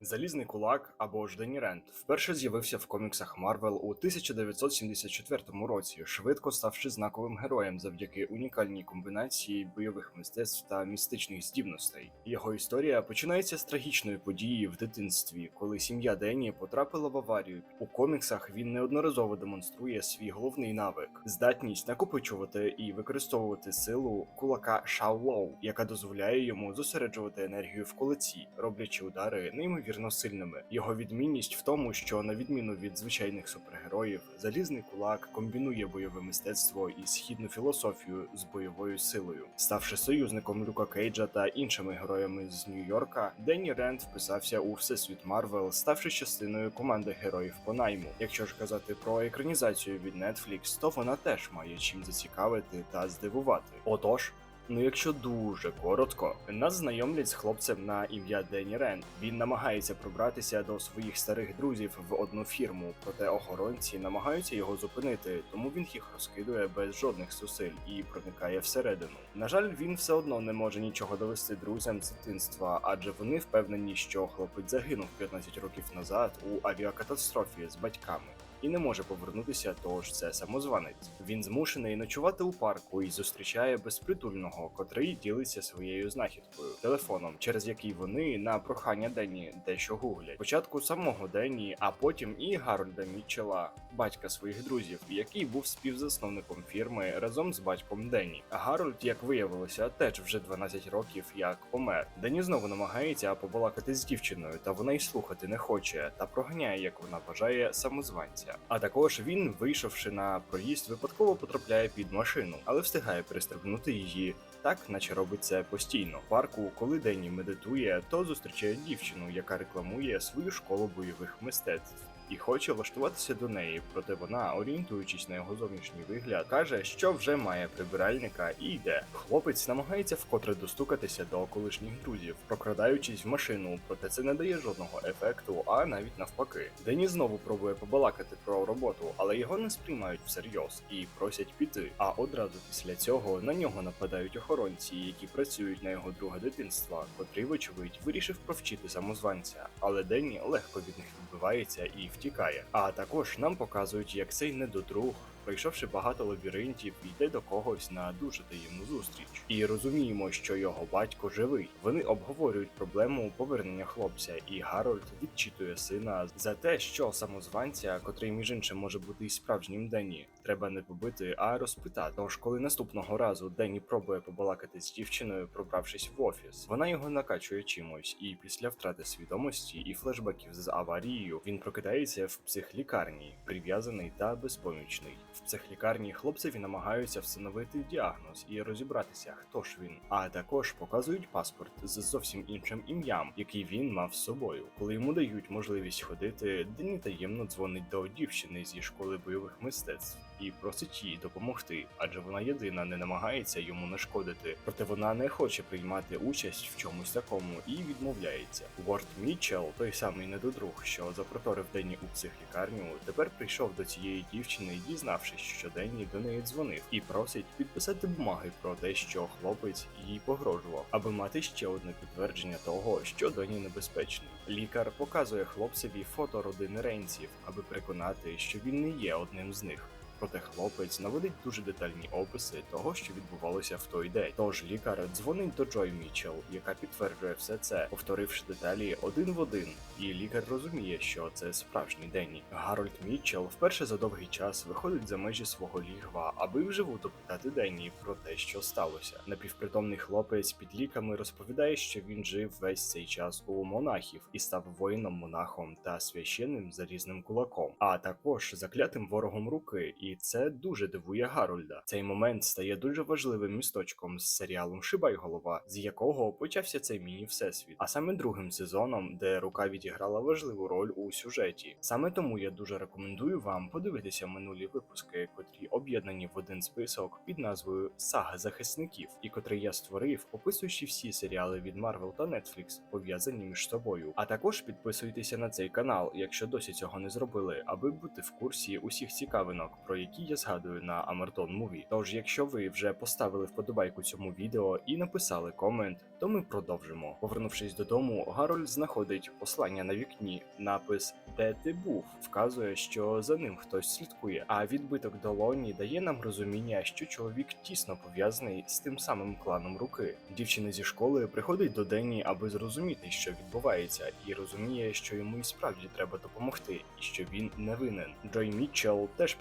Залізний кулак або ж Денні Рент вперше з'явився в коміксах Марвел у 1974 році, швидко ставши знаковим героєм завдяки унікальній комбінації бойових мистецтв та містичних здібностей. Його історія починається з трагічної події в дитинстві, коли сім'я Денні потрапила в аварію. У коміксах він неодноразово демонструє свій головний навик здатність накопичувати і використовувати силу кулака Шаолоу, яка дозволяє йому зосереджувати енергію в кулаці, роблячи удари неймовірно сильними. Його відмінність в тому, що на відміну від звичайних супергероїв, залізний кулак комбінує бойове мистецтво і східну філософію з бойовою силою, ставши союзником Люка Кейджа та іншими героями з Нью-Йорка, Денні Ренд вписався у всесвіт Марвел, ставши частиною команди героїв по найму. Якщо ж казати про екранізацію від Netflix, то вона теж має чим зацікавити та здивувати. Отож. Ну, якщо дуже коротко, нас знайомлять з хлопцем на ім'я Денні Рен. Він намагається пробратися до своїх старих друзів в одну фірму, проте охоронці намагаються його зупинити, тому він їх розкидує без жодних зусиль і проникає всередину. На жаль, він все одно не може нічого довести друзям з дитинства, адже вони впевнені, що хлопець загинув 15 років назад у авіакатастрофі з батьками. І не може повернутися, тож це самозванець. Він змушений ночувати у парку і зустрічає безпритульного, котрий ділиться своєю знахідкою телефоном, через який вони на прохання Денні дещо гуглять. Спочатку самого Денні, а потім і Гарольда Мітчела, батька своїх друзів, який був співзасновником фірми разом з батьком Денні. Гарольд, як виявилося, теж вже 12 років як помер. Денні знову намагається побалакати з дівчиною, та вона й слухати не хоче, та проганяє, як вона бажає, самозванця. А також він, вийшовши на проїзд, випадково потрапляє під машину, але встигає перестрибнути її. Так, наче робить це постійно. В парку, коли Дені медитує, то зустрічає дівчину, яка рекламує свою школу бойових мистецтв. І хоче влаштуватися до неї, проте вона, орієнтуючись на його зовнішній вигляд, каже, що вже має прибиральника і йде. Хлопець намагається вкотре достукатися до колишніх друзів, прокрадаючись в машину, проте це не дає жодного ефекту, а навіть навпаки. Дені знову пробує побалакати про роботу, але його не сприймають всерйоз і просять піти. А одразу після цього на нього нападають охоронці, які працюють на його друге дитинства, котрий, вочевидь, вирішив провчити самозванця. Але Денні легко від них відбивається і втікає. А також нам показують, як цей недодруг, пройшовши багато лабіринтів, йде до когось на дуже таємну зустріч. І розуміємо, що його батько живий. Вони обговорюють проблему повернення хлопця, і Гарольд відчитує сина за те, що самозванця, котрий між іншим може бути і справжнім Денні, треба не побити, а розпитати. Тож, коли наступного разу Денні пробує побалакати з дівчиною, пробравшись в офіс, вона його накачує чимось, і після втрати свідомості і флешбеків з аварією він прокидається в психлікарні, прив'язаний та безпомічний. В психлікарні хлопцеві намагаються встановити діагноз і розібратися, хто ж він. А також показують паспорт з зовсім іншим ім'ям, який він мав з собою. Коли йому дають можливість ходити, Денні таємно дзвонить до дівчини зі школи бойових мистецтв і просить їй допомогти, адже вона єдина не намагається йому нашкодити. Проте вона не хоче приймати участь в чомусь такому і відмовляється. Уорд Мітчелл, той самий недодруг, що запроторив Денні у психлікарню, тепер прийшов до цієї дівчини, дізнавшись, що Денні до неї дзвонив, і просить підписати бумаги про те, що хлопець їй погрожував, аби мати ще одне підтвердження того, що доні небезпечний. Лікар показує хлопцеві фото родини Ренців, аби переконати, що він не є одним з них. Проте хлопець наводить дуже детальні описи того, що відбувалося в той день. Тож лікар дзвонить до Джой Мітчелл, яка підтверджує все це, повторивши деталі один в один. І лікар розуміє, що це справжній Денні. Гарольд Мітчелл вперше за довгий час виходить за межі свого лігва, аби вживу допитати Денні про те, що сталося. Напівпритомний хлопець під ліками розповідає, що він жив весь цей час у монахів і став воїном-монахом та священним залізним кулаком, а також заклятим ворогом руки. І це дуже дивує Гарольда. Цей момент стає дуже важливим місточком з серіалом Шибай голова, з якого почався цей міні-всесвіт, а саме другим сезоном, де рука відіграла важливу роль у сюжеті. Саме тому я дуже рекомендую вам подивитися минулі випуски, котрі об'єднані в один список під назвою Сага захисників, і котрий я створив, описуючи всі серіали від Marvel та Netflix, пов'язані між собою. А також підписуйтеся на цей канал, якщо досі цього не зробили, аби бути в курсі усіх цікавинок про які я згадую на Амертон Муві. Тож, якщо ви вже поставили вподобайку цьому відео і написали комент, то ми продовжимо. Повернувшись додому, Гарольд знаходить послання на вікні. Напис Де ти був вказує, що за ним хтось слідкує. А відбиток долоні дає нам розуміння, що чоловік тісно пов'язаний з тим самим кланом руки. Дівчина зі школи приходить до Денні, аби зрозуміти, що відбувається, і розуміє, що йому і справді треба допомогти, і що він не винен. Джой Мітчелл теж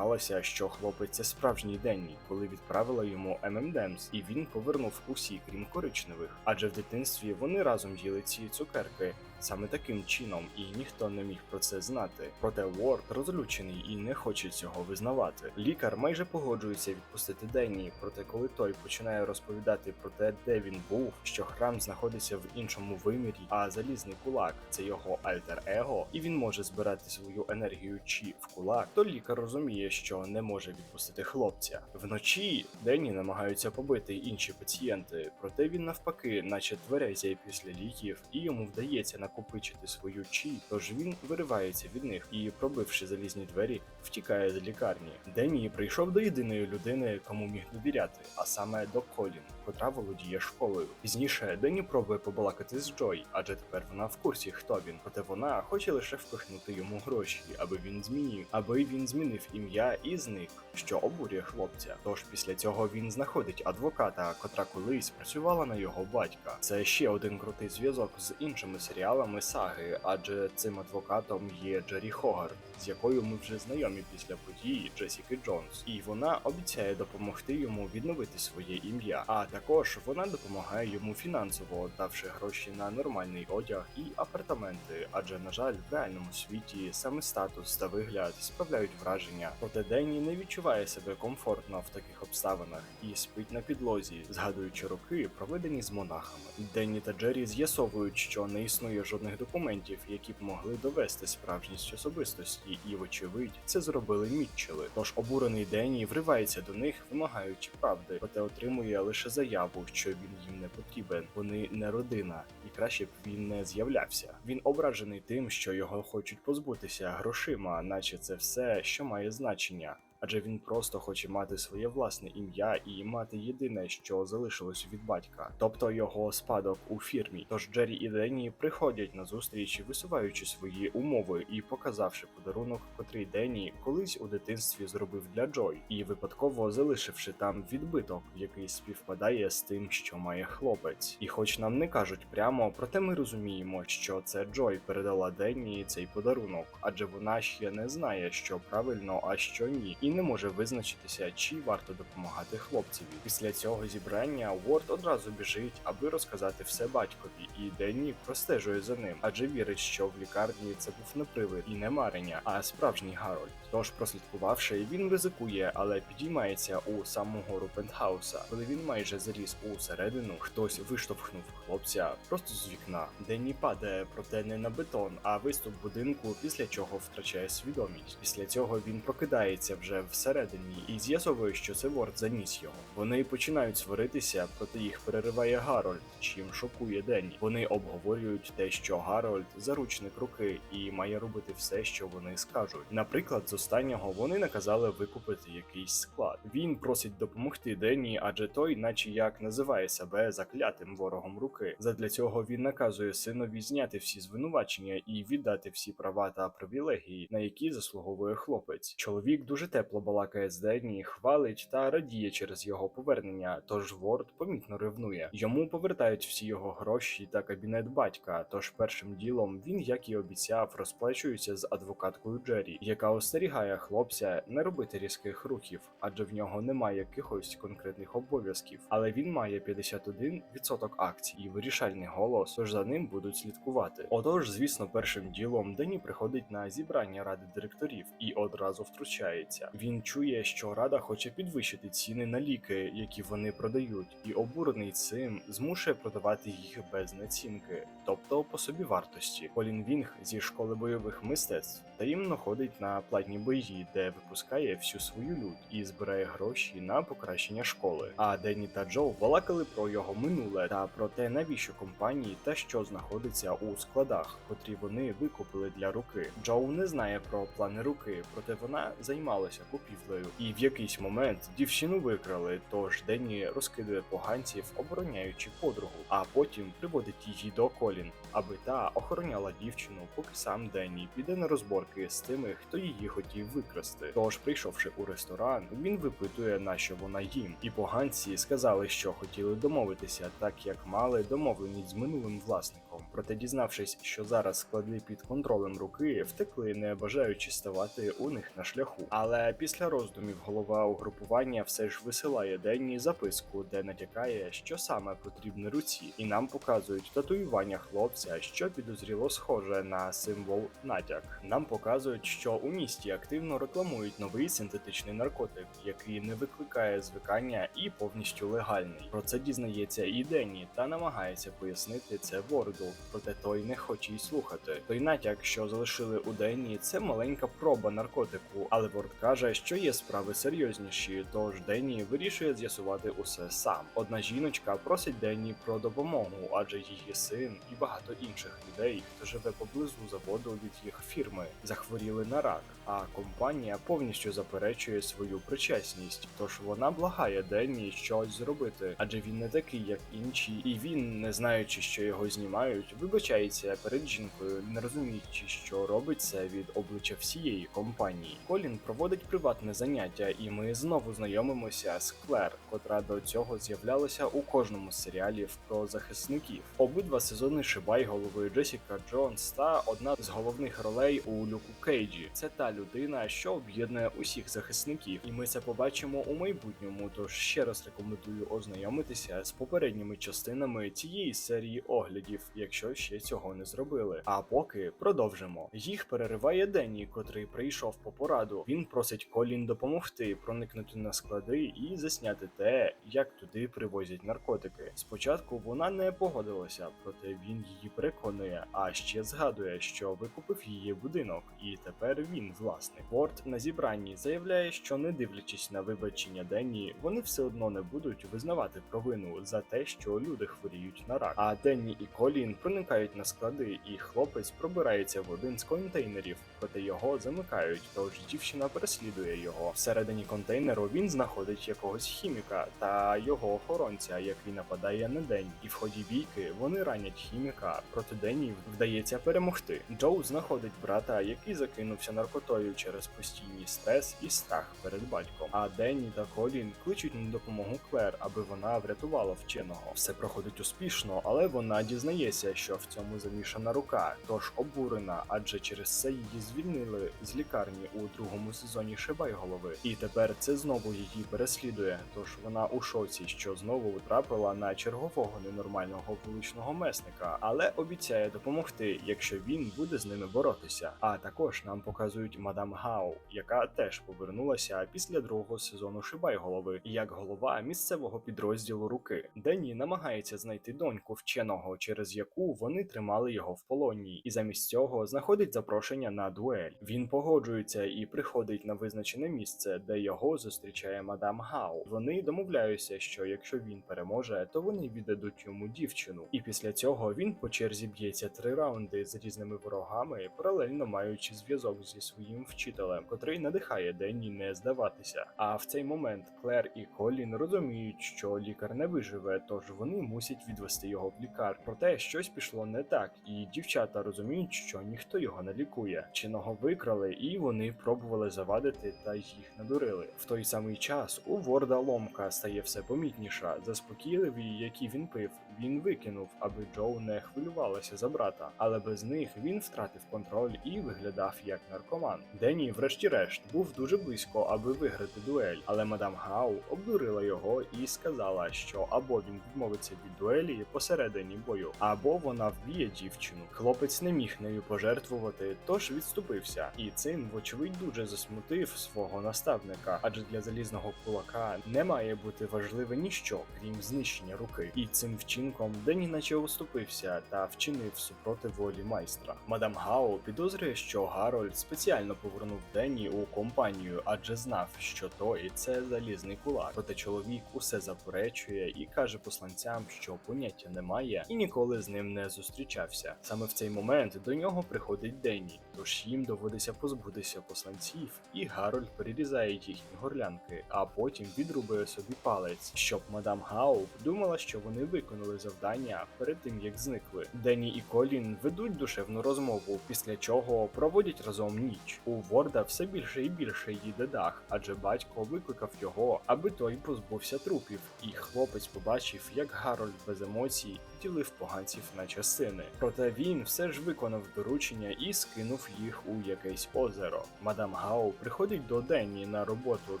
переконалася, що хлопець це справжній Денні, коли відправила йому ММДемс, і він повернув усі, крім коричневих. Адже в дитинстві вони разом їли ці цукерки. Саме таким чином, і ніхто не міг про це знати. Проте Уорд розлючений і не хоче цього визнавати. Лікар майже погоджується відпустити Денні, проте коли той починає розповідати про те, де він був, що храм знаходиться в іншому вимірі, а залізний кулак це його альтер-его, і він може збирати свою енергію чи в кулак, то лікар розуміє, що не може відпустити хлопця. Вночі Денні намагаються побити інші пацієнти, проте він навпаки, наче тверезяє після ліків, і йому вдається накопичити свою чі, тож він виривається від них і, пробивши залізні двері, втікає з лікарні. Денні прийшов до єдиної людини, кому міг довіряти, а саме до Колін, котра володіє школою. Пізніше Денні пробує побалакати з Джой, адже тепер вона в курсі, хто він. Проте вона хоче лише впихнути йому гроші, аби він змінив, аби він змінив ім'я і зник, що обурює хлопця. Тож після цього він знаходить адвоката, котра колись працювала на його батька. Це ще один крутий зв'язок з іншими серіалами саги, адже цим адвокатом є Джері Хогарт, з якою ми вже знайомі після події Джесіки Джонс, і вона обіцяє допомогти йому відновити своє ім'я. А також вона допомагає йому фінансово, давши гроші на нормальний одяг і апартаменти. Адже, на жаль, в реальному світі саме статус та вигляд справляють враження. Проте Денні не відчуває себе комфортно в таких обставинах і спить на підлозі, згадуючи роки, проведені з монахами. Денні та Джері з'ясовують, що не існує жодних документів, які б могли довести справжність особистості, і, вочевидь, це зробили Мітчели. Тож обурений Дені вривається до них, вимагаючи правди, проте отримує лише заяву, що він їм не потрібен. Вони не родина, і краще б він не з'являвся. Він ображений тим, що його хочуть позбутися грошима, наче це все, що має значення. Адже він просто хоче мати своє власне ім'я і мати єдине, що залишилось від батька, тобто його спадок у фірмі. Тож Джері і Денні приходять на зустріч, висуваючи свої умови і показавши подарунок, котрий Денні колись у дитинстві зробив для Джой, і випадково залишивши там відбиток, який співпадає з тим, що має хлопець. І хоч нам не кажуть прямо, проте ми розуміємо, що це Джой передала Денні цей подарунок, адже вона ще не знає, що правильно, а що ні. І не може визначитися, чи варто допомагати хлопцеві. Після цього зібрання Уорд одразу біжить, аби розказати все батькові, і Денні простежує за ним, адже вірить, що в лікарні це був не привид і не марення, а справжній Гарольд. Тож, прослідкувавши, він ризикує, але підіймається у саму гору пентхауса. Коли він майже заліз у середину, хтось виштовхнув хлопця просто з вікна. Денні падає, проте не на бетон, а виступ будинку, після чого втрачає свідомість. Після цього він прокидається вже всередині і з'ясовує, що це Ворд заніс його. Вони починають сваритися, проте їх перериває Гарольд, чим шокує Денні. Вони обговорюють те, що Гарольд заручник руки і має робити все, що вони скажуть. Наприклад, останнього вони наказали викупити якийсь склад. Він просить допомогти Денні, адже той, наче як називає себе заклятим ворогом руки. Задля цього він наказує синові зняти всі звинувачення і віддати всі права та привілегії, на які заслуговує хлопець. Чоловік дуже тепло балакає з Денні, хвалить та радіє через його повернення. Тож Ворд помітно ревнує. Йому повертають всі його гроші та кабінет батька. Тож першим ділом він, як і обіцяв, розплачується з адвокаткою Джері, яка остерігає хлопця не робити різких рухів, адже в нього немає якихось конкретних обов'язків. Але він має 51% акцій і вирішальний голос, тож за ним будуть слідкувати. Отож, звісно, першим ділом Дені приходить на зібрання ради директорів і одразу втручається. Він чує, що рада хоче підвищити ціни на ліки, які вони продають, і обурений цим змушує продавати їх без націнки, тобто по собі вартості. Колін Вінг зі школи бойових мистецтв таємно ходить на платні бої, де випускає всю свою лють і збирає гроші на покращення школи. А Денні та Джо балакали про його минуле та про те, навіщо компанії та що знаходиться у складах, котрі вони викупили для руки. Джоу не знає про плани руки, проте вона займалася купівлею. І в якийсь момент дівчину викрали, тож Денні розкидує поганців, обороняючи подругу, а потім приводить її до Колін, аби та охороняла дівчину, поки сам Денні піде на розборки з тими, хто її хотів викрасти. Тож, прийшовши у ресторан, він випитує, на що вона їм. І поганці сказали, що хотіли домовитися, так як мали домовленість з минулим власником. Проте, дізнавшись, що зараз склади під контролем руки, втекли, не бажаючи ставати у них на шляху. Але після роздумів голова угрупування все ж висилає Денні записку, де натякає, що саме потрібне руці, і нам показують татуювання хлопця, що підозріло схоже на символ натяк. Нам показують, що у місті активно рекламують новий синтетичний наркотик, який не викликає звикання і повністю легальний. Про це дізнається і Денні та намагається пояснити це Ворду, проте той не хоче й слухати. Той натяк, що залишили у Денні, це маленька проба наркотику, але Ворд каже, що є справи серйозніші, тож Денні вирішує з'ясувати усе сам. Одна жіночка просить Денні про допомогу, адже її син і багато інших людей, хто живе поблизу заводу від їх фірми, захворіли на рак. А компанія повністю заперечує свою причесність, тож вона благає Денні щось зробити, адже він не такий, як інші, і він, не знаючи, що його знімають, вибачається перед жінкою, не розуміючи, що робить це від обличчя всієї компанії. Колін проводить приватне заняття, і ми знову знайомимося з Клер, котра до цього з'являлася у кожному з серіалів про захисників. Обидва сезони Шибай голови Джесіка Джонс та одна з головних ролей у Люку Кейджі. Це та людина, що об'єднує усіх захисників, і ми це побачимо у майбутньому. Тож ще раз рекомендую ознайомитися з попередніми частинами цієї серії оглядів, якщо ще цього не зробили. А поки продовжимо. Їх перериває Денні, котрий прийшов по пораду. Він просить Колін допомогти проникнути на склади і засняти те, як туди привозять наркотики. Спочатку вона не погодилася, проте він її переконує, а ще згадує, що викупив її будинок, і тепер він власник. Порт на зібранні заявляє, що не дивлячись на вибачення Денні, вони все одно не будуть визнавати провину за те, що люди хворіють на рак. А Денні і Колін проникають на склади, і хлопець пробирається в один з контейнерів, проте його замикають. Тож дівчина переслідує його. Всередині контейнеру він знаходить якогось хіміка та його охоронця, який нападає на Денні. І в ході бійки вони ранять хіміка, проте Денні вдається перемогти. Джоу знаходить брата, який закинувся наркотою через постійний стрес і страх перед батьком. А Денні та Колін кличуть на допомогу Клер, аби вона врятувала вченого. Все проходить успішно, але вона дізнається, що в цьому замішана рука, тож обурена, адже через це її звільнили з лікарні у другому сезоні Шибай голови. І тепер це знову її переслідує. Тож вона у шоці, що знову втрапила на чергового ненормального вуличного месника, але обіцяє допомогти, якщо він буде з ними боротися. А також нам показують мадам Гау, яка теж повернулася після другого сезону Шибай голови, як голова місцевого підрозділу руки. Денні намагається знайти доньку вченого, через яку вони тримали його в полоні, і замість цього знаходить запрошення на дуель. Він погоджується і приходить на визначене місце, де його зустрічає мадам Гау. Вони домовляються, що якщо він переможе, то вони віддадуть йому дівчину. І після цього він по черзі б'ється три раунди з різними ворогами, паралельно маючи зв'язок зі своїм вчителем, котрий надихає Денні не здаватися. А в цей момент Клер і Колін розуміють, що лікар не виживе, тож вони мусять відвести його в лікар. Проте щось пішло не так, і дівчата розуміють, що ніхто його не лікує. Чиного викрали, і вони пробували завадити та їх надурили. В той самий час у Ворда ломка стає все помітніша. Заспокійливі, які він пив, він викинув, аби Джоу не хвилювалася за брата, але без них він втратив контроль і виглядав як наркоман. Денні, врешті-решт, був дуже близько, аби виграти дуель, але мадам Гау обдурила його і сказала, що або він відмовиться від дуелі посередині бою, або вона вб'є дівчину. Хлопець не міг нею пожертвувати, тож відступився, і цим, вочевидь, дуже засмутив свого наставника, адже для залізного кулака не має бути важливе ніщо, крім знищення руки. І цим вчинком вчинком Денні наче уступився та вчинив супроти волі майстра. Мадам Гао підозрює, що Гарольд спеціально повернув Денні у компанію, адже знав, що той це залізний кулак. Проте чоловік усе заперечує і каже посланцям, що поняття немає і ніколи з ним не зустрічався. Саме в цей момент до нього приходить Денні, тож їм доводиться позбутися посланців, і Гарольд перерізає їхні горлянки, а потім відрубує собі палець, щоб мадам Гау думала, що вони виконали завдання перед тим як зникли. Денні і Колін ведуть душевну розмову, після чого проводять разом ніч. У Ворда все більше і більше їде дах, адже батько викликав його, аби той позбувся трупів, і хлопець побачив, як Гарольд без емоцій ділив поганців на частини. Проте він все ж виконав доручення і скинув їх у якесь озеро. Мадам Гау приходить до Денні на роботу,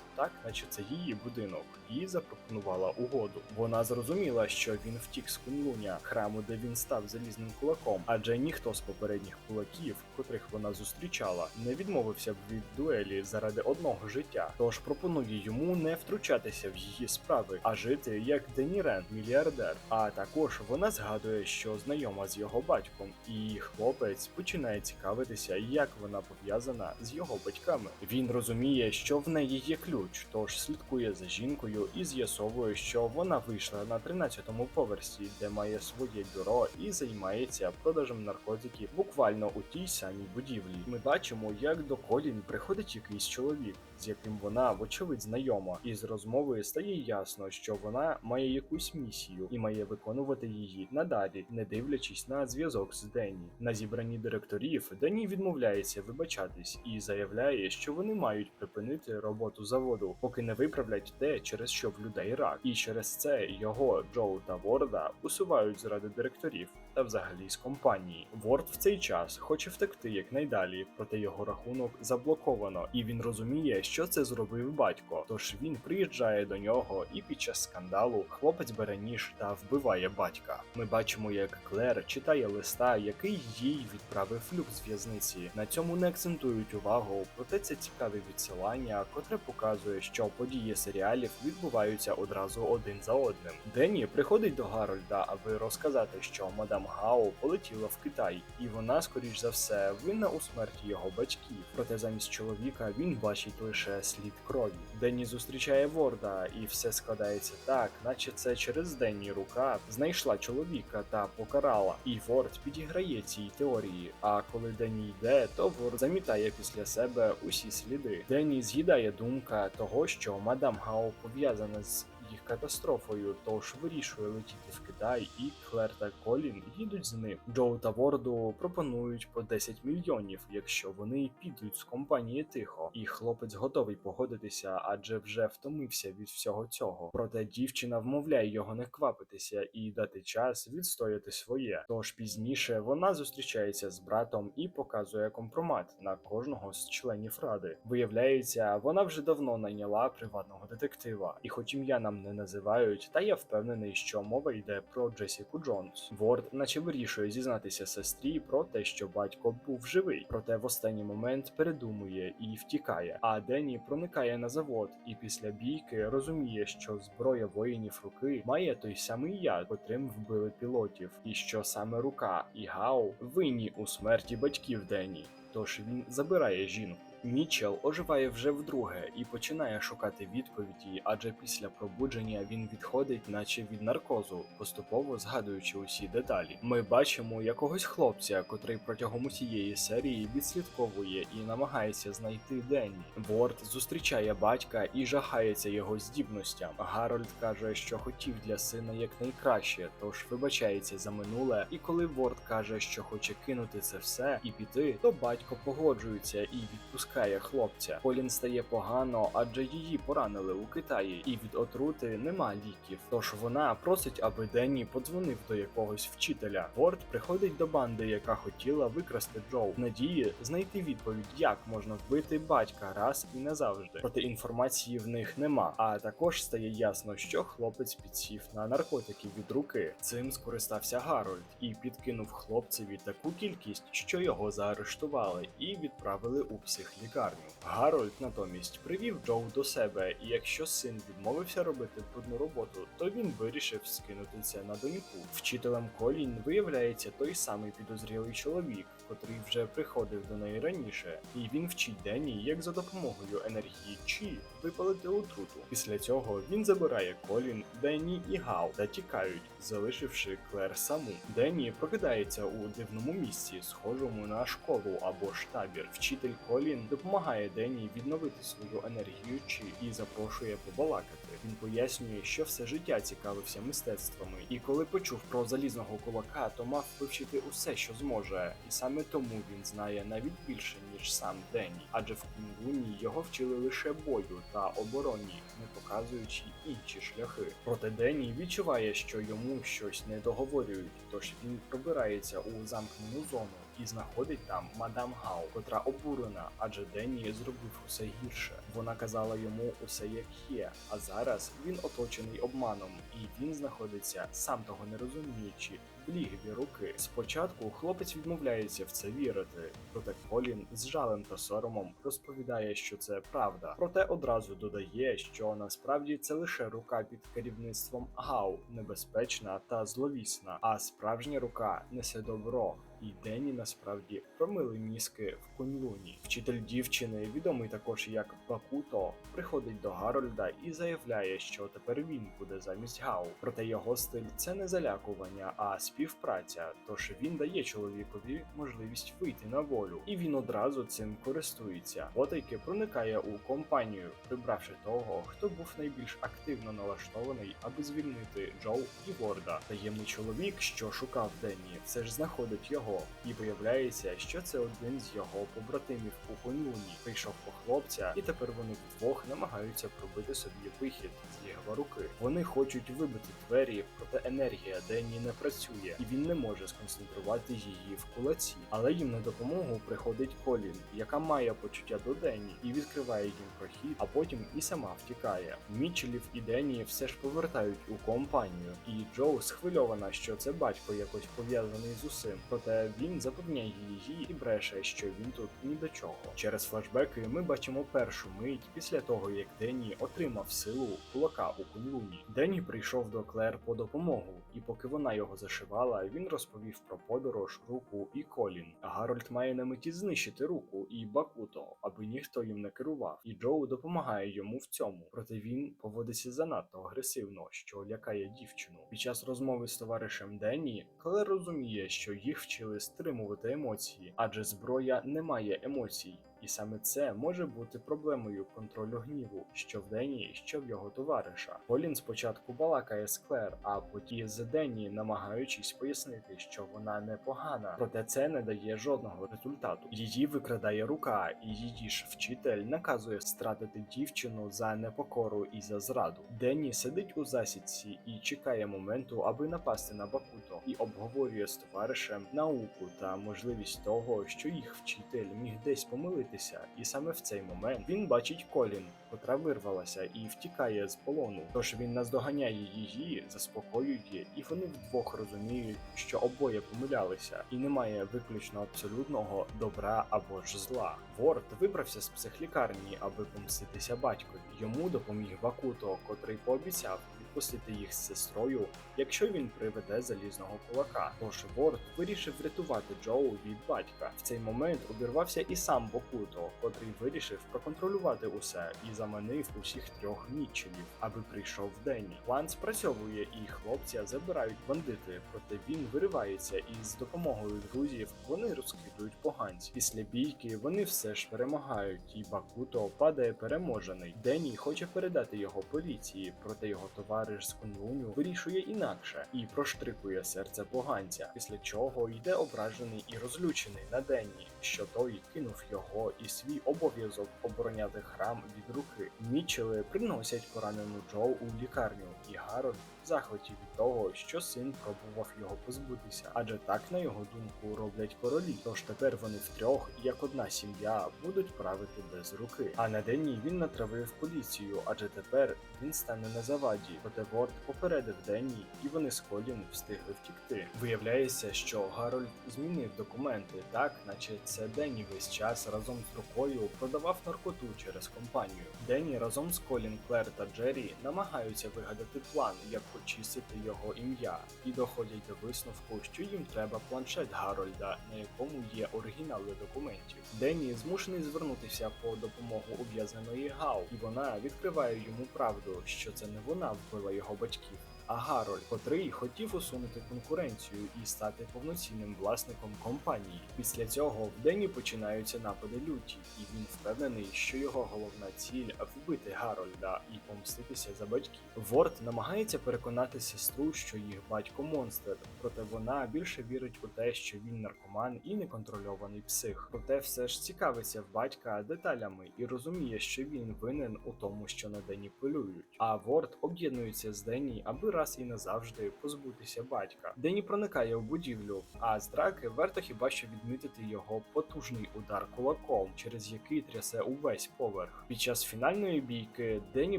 так наче це її будинок, і запропонувала угоду. Вона зрозуміла, що він втік з Кунлуня, храму, де він став залізним кулаком, адже ніхто з попередніх кулаків, котрих вона зустрічала, не відмовився б від дуелі заради одного життя. Тож пропонує йому не втручатися в її справи, а жити як Денірен, мільярдер. А також вона згадує, що знайома з його батьком, і хлопець починає цікавитися, як вона пов'язана з його батьками. Він розуміє, що в неї є ключ, тож слідкує за жінкою і з'ясовує, що вона вийшла на 13-му поверсі, де має своє бюро і займається продажем наркотиків буквально у тій самій будівлі. Ми бачимо, як до Колін приходить якийсь чоловік, з яким вона, вочевидь, знайома, і з розмови стає ясно, що вона має якусь місію і має виконувати її надалі, не дивлячись на зв'язок з Денні. На зібранні директорів Денні відмовляється вибачатись і заявляє, що вони мають припинити роботу заводу, поки не виправлять те, через що в людей рак, і через це його Джоу та Ворда усувають заради директорів та взагалі з компанії. Ворд в цей час хоче втекти якнайдалі, проте його рахунок заблоковано, і він розуміє, що це зробив батько. Тож він приїжджає до нього, і під час скандалу хлопець бере ніж та вбиває батька. Ми бачимо, як Клер читає листа, який їй відправив люк з в'язниці. На цьому не акцентують увагу, проте це цікаве відсилання, котре показує, що події серіалів відбуваються одразу один за одним. Денні приходить до Гарольда, аби розказати, що мадам Гао полетіла в Китай, і вона, скоріш за все, винна у смерті його батьків. Проте замість чоловіка він бачить лише слід крові. Денні зустрічає Ворда, і все складається так, наче це через Денні рука знайшла чоловіка та покарала. І Ворд підіграє цій теорії. А коли Денні йде, то Ворд замітає після себе усі сліди. Денні з'їдає думка того, що мадам Гао пов'язана з їх катастрофою, тож вирішує летіти в Китай, і Клер та Колін їдуть з ним. Джоу та Ворду пропонують по 10 мільйонів, якщо вони підуть з компанії тихо. І хлопець готовий погодитися, адже вже втомився від всього цього. Проте дівчина вмовляє його не квапитися і дати час відстояти своє. Тож пізніше вона зустрічається з братом і показує компромат на кожного з членів ради. Виявляється, вона вже давно найняла приватного детектива, і хоч ім'я нам не називають, та я впевнений, що мова йде про Джесіку Джонс. Ворд, наче вирішує зізнатися сестрі про те, що батько був живий, проте в останній момент передумує і втікає. А Денні проникає на завод, і після бійки розуміє, що зброя воїнів руки має той самий яд, котрим вбили пілотів, і що саме рука і Гау винні у смерті батьків Денні. Тож він забирає жінку. Мічел оживає вже вдруге і починає шукати відповіді, адже після пробудження він відходить, наче від наркозу, поступово згадуючи усі деталі. Ми бачимо якогось хлопця, котрий протягом усієї серії відслідковує і намагається знайти Денні. Ворд зустрічає батька і жахається його здібностям. Гарольд каже, що хотів для сина якнайкраще, тож вибачається за минуле. І коли Ворд каже, що хоче кинути це все і піти, то батько погоджується і відпускає хлопця. Полін стає погано, адже її поранили у Китаї, і від отрути нема ліків. Тож вона просить, аби Денні подзвонив до якогось вчителя. Ворд приходить до банди, яка хотіла викрасти Джоу, надії знайти відповідь, як можна вбити батька раз і назавжди. Проте інформації в них нема. А також стає ясно, що хлопець підсів на наркотики від руки. Цим скористався Гарольд і підкинув хлопцеві таку кількість, що його заарештували і відправили у психлікарню. Лікарню. Гарольд натомість привів Джоу до себе, і якщо син відмовився робити брудну роботу, то він вирішив скинути це на доньку. Вчителем Колін виявляється той самий підозрілий чоловік, котрий вже приходив до неї раніше, і він вчить Денні, як за допомогою енергії Чі випалити отруту. Після цього він забирає Колін, Денні і Гал та тікають, залишивши Клер саму. Денні прокидається у дивному місці, схожому на школу або ж. Вчитель Колін допомагає Денні відновити свою енергію Чі і запрошує побалакати. Він пояснює, що все життя цікавився мистецтвами, і коли почув про залізного кулака, то мав вивчити усе, що зможе, і саме тому він знає навіть більше ніж сам Денні, адже в Кунгуні його вчили лише бою та обороні, не показуючи інші шляхи. Проте Денні відчуває, що йому щось не договорюють, тож він пробирається у замкнену зону і знаходить там мадам Гау, котра обурена, адже Денні зробив усе гірше. Вона казала йому усе як є, а зараз він оточений обманом, і він знаходиться, сам того не розуміючи, в лігві руки. Спочатку хлопець відмовляється в це вірити, проте Колін з жалем та соромом розповідає, що це правда. Проте одразу додає, що насправді це лише рука під керівництвом Гау, небезпечна та зловісна, а справжня рука несе добро. І Денні насправді промили мізки в Куньлуні. Вчитель дівчини, відомий також як Бакуто, приходить до Гарольда і заявляє, що тепер він буде замість Гау. Проте його стиль це не залякування, а співпраця. Тож він дає чоловікові можливість вийти на волю, і він одразу цим користується. Потайки проникає у компанію, прибравши того, хто був найбільш активно налаштований, аби звільнити Джоу і Ворда. Таємний чоловік, що шукав Денні, все ж знаходить його і виявляється, що це один з його побратимів у Кунлуні. Прийшов по хлопця, і тепер вони вдвох намагаються пробити собі вихід з його руки. Вони хочуть вибити двері, проте енергія Денні не працює, і він не може сконцентрувати її в кулаці. Але їм на допомогу приходить Колін, яка має почуття до Денні і відкриває їм прохід, а потім і сама втікає. Мітчелів і Денні все ж повертають у компанію, і Джоу схвильована, що це батько якось пов'язаний з усім. Проте він запевняє її і бреше, що він тут ні до чого. Через флешбеки ми бачимо першу мить після того, як Денні отримав силу кулака у Кунлуні. Денні прийшов до Клер по допомогу, і поки вона його зашивала, він розповів про подорож, руку і колін. Гарольд має на меті знищити руку і Бакуто, аби ніхто їм не керував. І Джоу допомагає йому в цьому. Проте він поводиться занадто агресивно, що лякає дівчину. Під час розмови з товаришем Денні Клер розуміє, що їх вчили стримувати емоції, адже зброя не має емоцій. І саме це може бути проблемою контролю гніву, що в Денні, що в його товариша. Колін спочатку балакає з Клер, а потім з Денні, намагаючись пояснити, що вона непогана, проте це не дає жодного результату. Її викрадає рука, і її ж вчитель наказує стратити дівчину за непокору і за зраду. Денні сидить у засідці і чекає моменту, аби напасти на Бакуто, і обговорює з товаришем науку та можливість того, що їх вчитель міг десь помилитися, і саме в цей момент він бачить Колін, котра вирвалася і втікає з полону. Тож він наздоганяє її, заспокоює, і вони вдвох розуміють, що обоє помилялися, і немає виключно абсолютного добра або ж зла. Ворд вибрався з психлікарні, аби помститися батькові. Йому допоміг Бакуто, котрий пообіцяв відпустити їх з сестрою, якщо він приведе залізного кулака. Тож Ворд вирішив врятувати Джоу від батька. В цей момент обірвався і сам Бакуто, котрий вирішив проконтролювати усе і заманив усіх трьох Мітчелів, аби прийшов Денні. План спрацьовує, і хлопця забирають бандити, проте він виривається, і з допомогою друзів вони розкидують поганців. Після бійки вони все ж перемагають, і Бакуто падає переможений. Денні хоче передати його поліції, проте його товариш з Кунлуню вирішує інакше і проштрикує серце поганця, після чого йде ображений і розлючений на Денні, що той кинув його і свій обов'язок обороняти храм від руки. Мічели приносять поранену Джоу у лікарню, і Гарольд в захваті від того, що син пробував його позбутися, адже так, на його думку, роблять королі. Тож тепер вони втрьох, як одна сім'я, будуть правити без руки. А на Денні він натравив поліцію, адже тепер він стане на заваді. Проте Ворд попередив Денні, і вони з Колін встигли втікти. Виявляється, що Гарольд змінив документи, так наче Виявляється, Денні весь час разом з рукою продавав наркоту через компанію. Денні разом з Колін, Клер та Джері намагаються вигадати план, як очистити його ім'я, і доходять до висновку, що їм треба планшет Гарольда, на якому є оригінали документів. Денні змушений звернутися по допомогу ув'язненої Гау, і вона відкриває йому правду, що це не вона вбила його батьків. А Гарольд, котрий хотів усунути конкуренцію і стати повноцінним власником компанії. Після цього в Денні починаються напади люті, і він впевнений, що його головна ціль вбити Гарольда і помститися за батьків. Ворд намагається переконати сестру, що їх батько монстр, проте вона більше вірить у те, що він наркоман і неконтрольований псих. Проте все ж цікавиться в батька деталями і розуміє, що він винен у тому, що на Денні полюють. А Ворд об'єднується з Денні, аби раз і назавжди позбутися батька. Денні проникає в будівлю, а з драки варто хіба що відмітити його потужний удар кулаком, через який трясе увесь поверх. Під час фінальної бійки Денні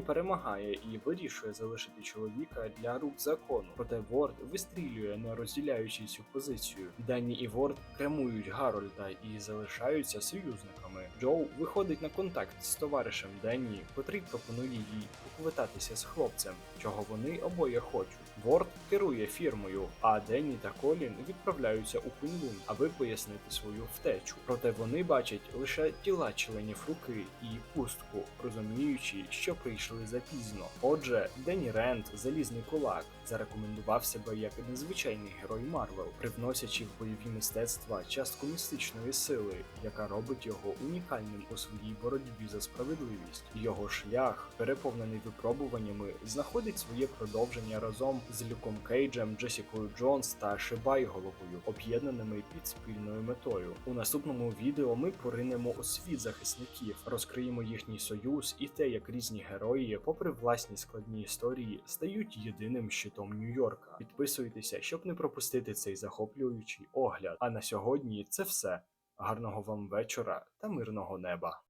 перемагає і вирішує залишити чоловіка для рук закону. Проте Ворд вистрілює, не розділяючи цю позицію. Денні і Ворд прямують Гарольда і залишаються союзниками. Джоу виходить на контакт з товаришем Денні, котрий пропонує їй поквитатися з хлопцем, чого вони обоє хочуть. Ворд керує фірмою, а Денні та Колін відправляються у Куньлун, аби пояснити свою втечу. Проте вони бачать лише тіла членів руки і пустку, розуміючи, що прийшли запізно. Отже, Денні Ренд, залізний кулак, зарекомендував себе як незвичайний герой Марвел, привносячи в бойові мистецтва частку містичної сили, яка робить його унікальним у своїй боротьбі за справедливість. Його шлях, переповнений випробуваннями, знаходить своє продовження разом з Люком Кейджем, Джесікою Джонс та Шибайголовою, об'єднаними під спільною метою. У наступному відео ми поринемо у світ захисників, розкриємо їхній союз і те, як різні герої, попри власні складні історії, стають єдиним щитом Нью-Йорка. Підписуйтеся, щоб не пропустити цей захоплюючий огляд. А на сьогодні це все. Гарного вам вечора та мирного неба.